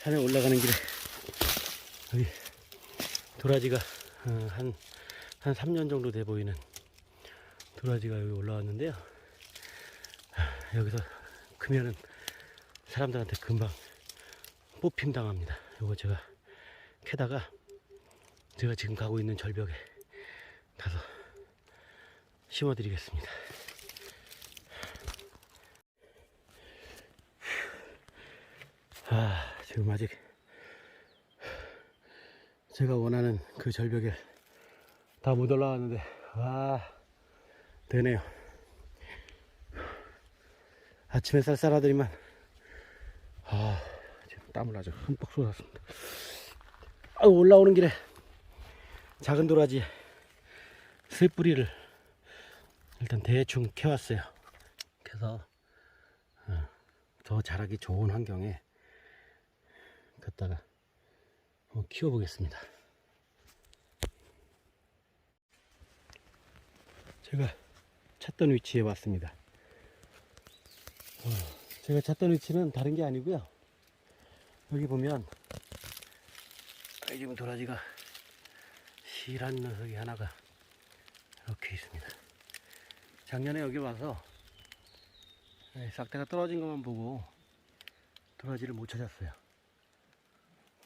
산에 올라가는 길에 여기 도라지가 어, 한, 한 3년 정도 돼 보이는 도라지가 여기 올라왔는데요. 하, 여기서 크면은 사람들한테 금방 뽑힘 당합니다. 이거 제가 캐다가 제가 지금 가고 있는 절벽에 가서 심어드리겠습니다. 아, 지금 아직 제가 원하는 그 절벽에 다 못 올라왔는데, 와, 되네요. 아침에 쌀쌀하더니만, 아, 지금 땀을 아주 흠뻑 쏟았습니다. 아, 올라오는 길에 작은 도라지 새 뿌리를 일단 대충 캐왔어요. 그래서 어, 더 자라기 좋은 환경에 갖다가 한번 키워보겠습니다. 제가 찾던 위치에 왔습니다. 어, 제가 찾던 위치는 다른 게 아니고요. 여기 보면 아, 지금 도라지가 실한 녀석이 하나가 이렇게 있습니다. 작년에 여기 와서 네, 싹대가 떨어진 것만 보고 도라지를 못 찾았어요.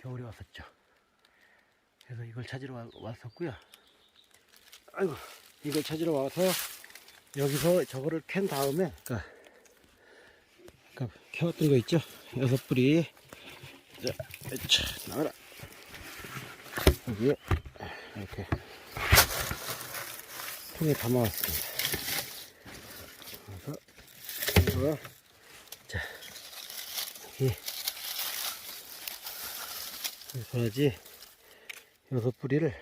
겨울에 왔었죠. 그래서 이걸 찾으러 와- 왔었고요. 아이고, 이걸 찾으러 와서 여기서 저거를 캔 다음에, 그러니까, 그러니까 캐왔던 거 있죠? 여섯 뿌리. 자, 자, 나와라. 여기에 이렇게 통에 담아왔습니다. 그래서 이거 자, 이 도라지 여섯 뿌리를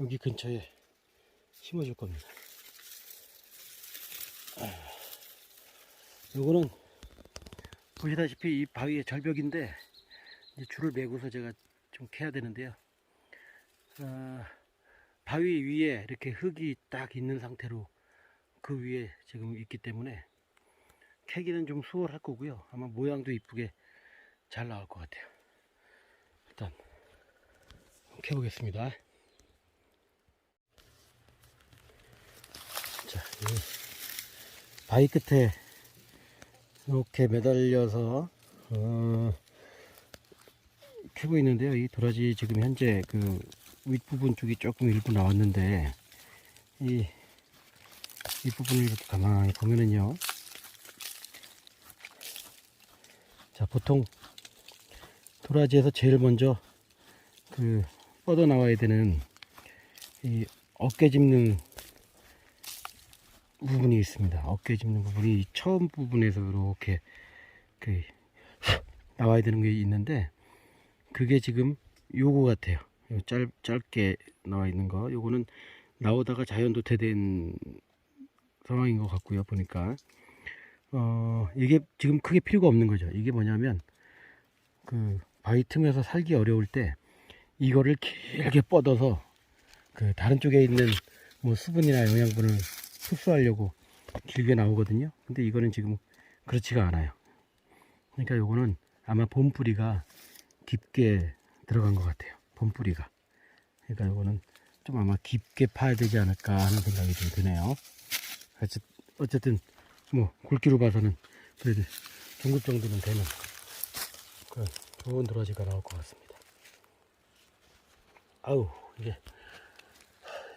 여기 근처에 심어줄 겁니다. 아, 요거는 보시다시피 이 바위의 절벽인데 이제 줄을 매고서 제가 좀 캐야 되는데요. 어, 바위 위에 이렇게 흙이 딱 있는 상태로 그 위에 지금 있기 때문에 캐기는 좀 수월할 거고요. 아마 모양도 이쁘게 잘 나올 것 같아요. 일단 캐보겠습니다. 자, 이 바위 끝에 이렇게 매달려서 어, 캐고 있는데요. 이 도라지 지금 현재 그 윗부분 쪽이 조금 일부 나왔는데 이 윗부분을 이렇게 가만히 보면은요. 자, 보통 도라지에서 제일 먼저 그 뻗어 나와야 되는 이 어깨 짚는 부분이 있습니다. 어깨 짚는 부분이 처음 부분에서 이렇게 그 나와야 되는 게 있는데 그게 지금 요거 같아요. 요 짧, 짧게 나와 있는 거. 요거는 나오다가 자연 도태된 상황인 것 같고요. 보니까. 어, 이게 지금 크게 필요가 없는 거죠. 이게 뭐냐면, 그, 바위 틈에서 살기 어려울 때, 이거를 길게 뻗어서, 그, 다른 쪽에 있는 뭐 수분이나 영양분을 흡수하려고 길게 나오거든요. 근데 이거는 지금 그렇지가 않아요. 그러니까 요거는 아마 봄뿌리가 깊게 들어간 것 같아요. 봄뿌리가. 그러니까 이거는 좀 아마 깊게 파야 되지 않을까 하는 생각이 좀 드네요. 어쨌- 어쨌든 뭐 굵기로 봐서는 그래도 중급 정도는 되는 좋은 도라지가 나올 것 같습니다. 아우 이게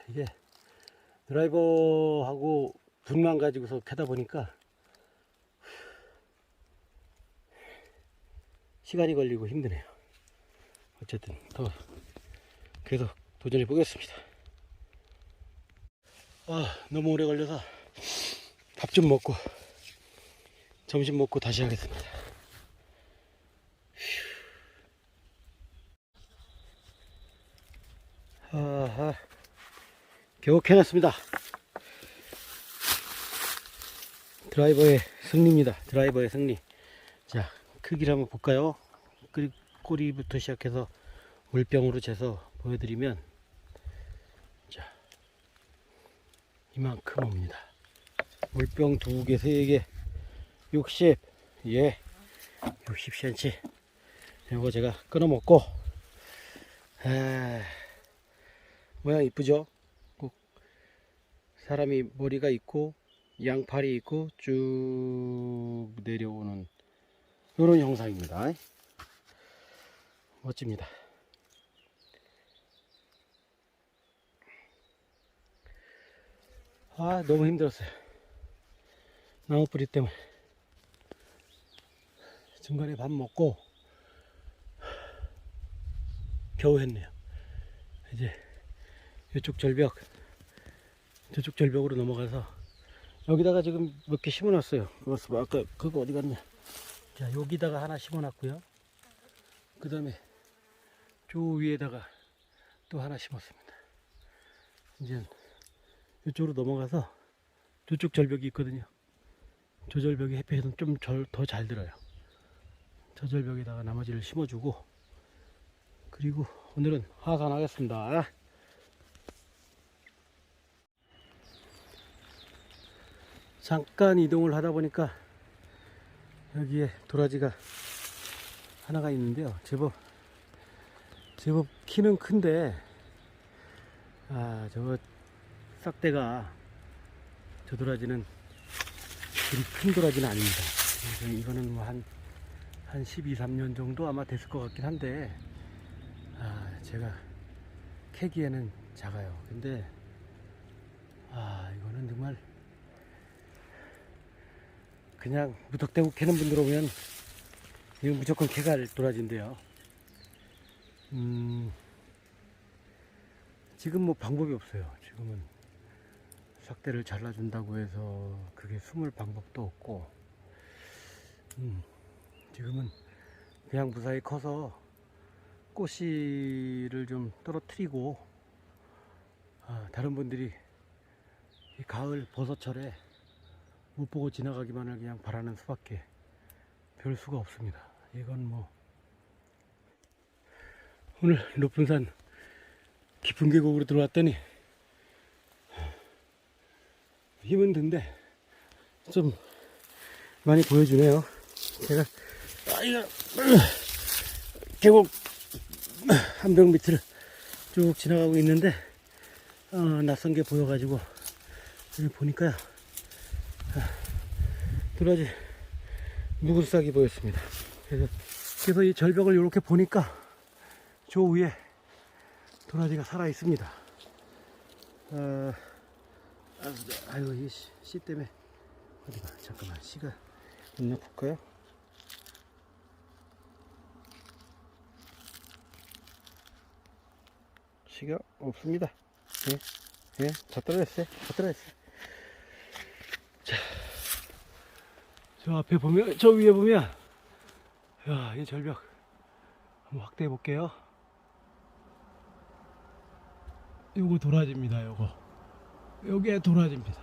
이게 드라이버하고 분만 가지고서 캐다 보니까 시간이 걸리고 힘드네요. 어쨌든 더 계속 도전해 보겠습니다. 아 너무 오래 걸려서 밥 좀 먹고 점심 먹고 다시 하겠습니다. 아하 겨우 캐놨습니다. 드라이버의 승리입니다. 드라이버의 승리. 자 크기를 한번 볼까요? 그리고 꼬리부터 시작해서 물병으로 재서 보여드리면 자 이만큼 옵니다 물병 두 개, 세 개, 60, 예, 60cm. 요거 제가 끊어 먹고, 아, 모양 이쁘죠? 꼭 사람이 머리가 있고, 양팔이 있고, 쭉 내려오는 요런 형상입니다. 멋집니다. 아, 너무 힘들었어요. 나무 뿌리 때문에. 중간에 밥 먹고, 겨우 했네요. 이제, 이쪽 절벽, 저쪽 절벽으로 넘어가서, 여기다가 지금 몇 개 심어놨어요. 그거, 아까, 그거 어디 갔냐. 자, 여기다가 하나 심어놨고요. 그 다음에, 저 위에다가 또 하나 심었습니다. 이제, 이쪽으로 넘어가서 저쪽 절벽이 있거든요. 저 절벽에 햇빛은 좀 더 잘 들어요. 저 절벽에다가 나머지를 심어주고 그리고 오늘은 하산하겠습니다. 잠깐 이동을 하다 보니까 여기에 도라지가 하나가 있는데요. 제법 제법 키는 큰데 아 저거 싹대가 저 도라지는 그리 큰 도라지는 아닙니다. 그래서 이거는 뭐 한, 한 12, 3년 정도 아마 됐을 것 같긴 한데, 아, 제가 캐기에는 작아요. 근데, 아, 이거는 정말, 그냥 무턱대고 캐는 분들 오면, 이건 무조건 캐갈 도라지인데요. 음, 지금 뭐 방법이 없어요. 지금은 삭대를 잘라준다고 해서 그게 숨을 방법도 없고 음, 지금은 그냥 무사히 커서 꽃씨를 좀 떨어뜨리고 아, 다른 분들이 이 가을 버섯철에 못 보고 지나가기만을 그냥 바라는 수밖에 별 수가 없습니다. 이건 뭐 오늘 높은 산 깊은 계곡으로 들어왔더니 힘은 든데 좀 많이 보여주네요. 제가 아, 이거 계곡 한벽 밑을 쭉 지나가고 있는데 어, 낯선 게 보여가지고 보니까요 아, 도라지 무굴싹이 보였습니다. 그래서, 그래서 이 절벽을 이렇게 보니까 저 위에 도라지가 살아 있습니다. 어, 아, 아유, 이 씨, 씨 때문에. 어디가, 잠깐만, 씨가 있나 볼까요? 씨가 없습니다. 예, 예, 다 떨어졌어요. 다 떨어졌어요. 자, 저 앞에 보면, 저 위에 보면, 야, 이 절벽 한번 확대해 볼게요. 요거 도라지입니다, 요거. 요게 도라지입니다.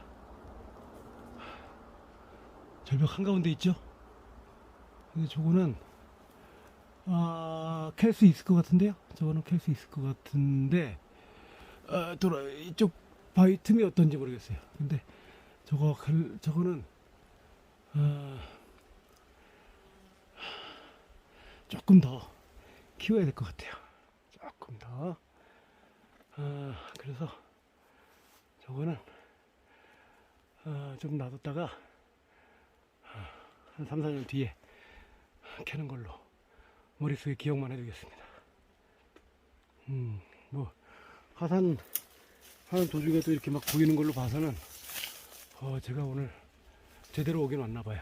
절벽 한가운데 있죠? 근데 저거는, 아, 캘 수 있을 것 같은데요? 저거는 캘 수 있을 것 같은데, 아, 도라, 이쪽 바위 틈이 어떤지 모르겠어요. 근데 저거, 갈- 저거는, 아, 조금 더 키워야 될 것 같아요. 조금 더. 아, 그래서 저거는 어, 좀 놔뒀다가 어, 한 3, 4년 뒤에 캐는 걸로 머릿속에 기억만 해두겠습니다. 음, 뭐 하산 하는 도중에도 이렇게 막 보이는 걸로 봐서는 어, 제가 오늘 제대로 오긴 왔나 봐요.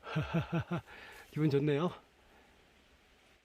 기분 좋네요.